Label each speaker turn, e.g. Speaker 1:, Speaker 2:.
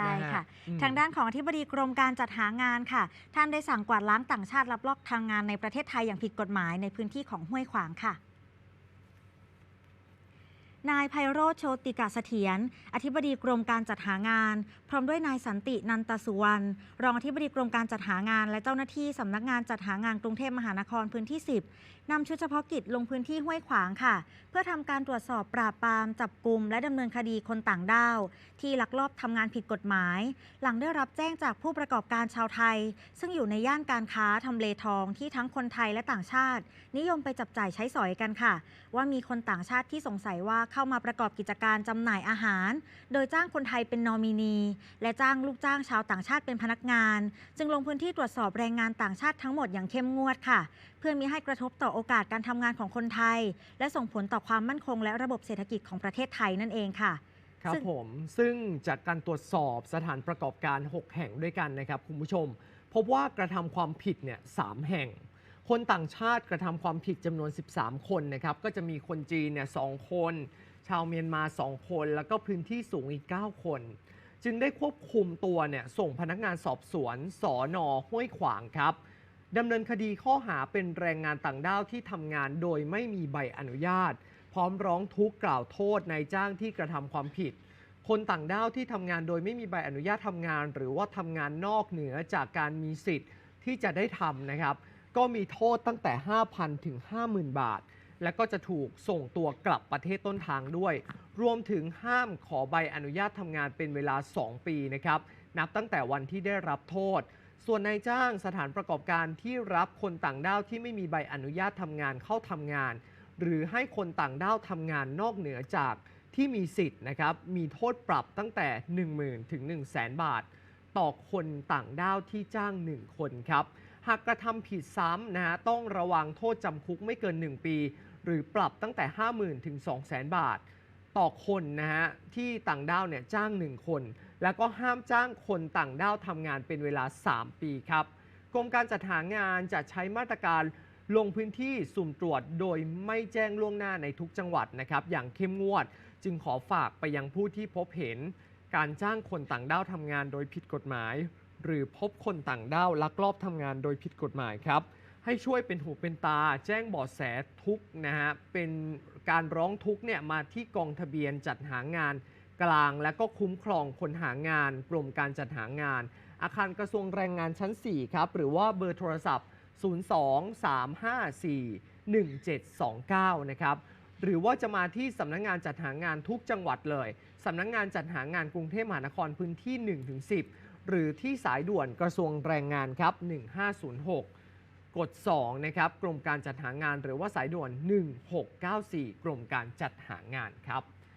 Speaker 1: ได้
Speaker 2: นฮ
Speaker 1: ค่ะ
Speaker 2: อืม
Speaker 1: ทางด้านของอธิบดีกรมการจัดหางานค่ะ ท่านได้สั่งกวาดล้างต่างชาติรับลอกทางงานในประเทศไทยอย่างผิดกฎหมายในพื้นที่ของห้วยขวางค่ะ นายไพโรธโชติกาเสถียร อธิบดีกรมการจัดหางาน พร้อมด้วยนายสันตินันตสุวรรณ รองอธิบดีกรมการจัดหางาน และเจ้าหน้าที่สำนักงานจัดหางานกรุงเทพมหานครพื้นที่ 10นำชุดเฉพาะกิจลงพื้นที่ห้วยขวางค่ะ เพื่อทำการตรวจสอบปราบปรามจับกลุ่มและดำเนินคดีคนต่างด้าว ที่ลักลอบทำงานผิดกฎหมาย หลังได้รับแจ้งจากผู้ประกอบการชาวไทย ซึ่งอยู่ในย่านการค้าทำเลทองที่ทั้งคนไทยและต่างชาติ นิยมไปจับจ่ายใช้สอยกันค่ะ ว่ามีคนต่างชาติที่สงสัยว่าเข้ามาประกอบกิจการจำหน่ายอาหาร โดยจ้างคนไทยเป็นนอมินี และจ้างลูกจ้างชาวต่างชาติเป็นพนักงาน จึงลงพื้นที่ตรวจสอบแรงงานต่างชาติทั้งหมดอย่างเข้มงวดค่ะ เพื่อมีให้กระทบต่อโอกาสการทำงานของคนไทย และส่งผลต่อความมั่นคง และระบบเศรษฐกิจของประเทศไทยนั่นเองค่ะ
Speaker 2: ครับ
Speaker 1: ซึ่ง
Speaker 2: ผมซึ่งจากการตรวจสอบสถานประกอบการ 6 แห่งด้วยกันนะครับคุณผู้ชม พบว่ากระทำความผิดเนี่ยสามแห่ง คนต่างชาติกระทำความผิดจำนวน 13 คนนะครับ ก็จะมีคนจีนเนี่ยสคน ชาวเมียนมา 2 คน แล้วก็พื้นที่สูงอีก 9 คน จึงได้ควบคุมตัวเนี่ยส่งพนักงานสอบสวนสอนอห้วยขวางครับดำเนินคดีข้อหาเป็นแรงงานต่างด้าวที่ทำงานโดยไม่มีใบอนุญาต พร้อมร้องทุกข์กล่าวโทษนายจ้างที่กระทำความผิด คนต่างด้าวที่ทำงานโดยไม่มีใบอนุญาตทำงาน หรือว่าทำงานนอกเหนือจากการมีสิทธิ์ที่จะได้ทำนะครับ ก็มีโทษตั้งแต่ 5,000 ถึง 50,000 บาท และก็จะถูกส่งตัวกลับประเทศต้นทางด้วย รวมถึงห้ามขอใบอนุญาตทำงานเป็นเวลา 2 ปีนะครับ นับตั้งแต่วันที่ได้รับโทษ ส่วนนายจ้างสถานประกอบการที่รับคนต่างด้าวที่ไม่มีใบอนุญาตทำงานเข้าทำงาน หรือให้คนต่างด้าวทำงานนอกเหนือจากที่มีสิทธิ์นะครับ มีโทษปรับตั้งแต่ 10,000 ถึง 1 0 0 0 0แบาท ต่อคนต่างด้าวที่จ้าง 1 คนครับ หากกระทำผิดซ้ำนะฮะต้องระวังโทษจำคุกไม่เกิน 1 ปี หรือปรับตั้งแต่ 50,000ถึง200,000 บาท ต่อคนนะฮะที่ต่างด้าวเนี่ยจ้าง 1 คน แล้วก็ห้ามจ้างคนต่างด้าวทำงานเป็นเวลา 3 ปีครับกรมการจัดหางานจะใช้มาตรการลงพื้นที่สุ่มตรวจโดยไม่แจ้งล่วงหน้าในทุกจังหวัดนะครับอย่างเข้มงวด จึงขอฝากไปยังผู้ที่พบเห็น การจ้างคนต่างด้าวทำงานโดยผิดกฎหมาย หรือพบคนต่างด้าวลักลอบทำงานโดยผิดกฎหมายครับ ให้ช่วยเป็นหูเป็นตา แจ้งเบาะแสทุกนะฮะเป็นการร้องทุกเนี่ยมาที่กองทะเบียนจัดหางานกลาง และก็คุ้มครองคนหางาน กรมการจัดหางาน อาคารกระทรวงแรงงานชั้น 4 ครับ หรือว่าเบอร์โทรศัพท์ 023541729 นะครับหรือว่าจะมาที่สำนักงานจัดหางานทุกจังหวัดเลย สำนักงานจัดหางานกรุงเทพมหานครพื้นที่ 1-10 หรือที่สายด่วนกระทรวงแรงงานครับ 1506 กด 2 นะครับ กรมการจัดหางานหรือว่าสายด่วน 1694 กรมการจัดหางานครับ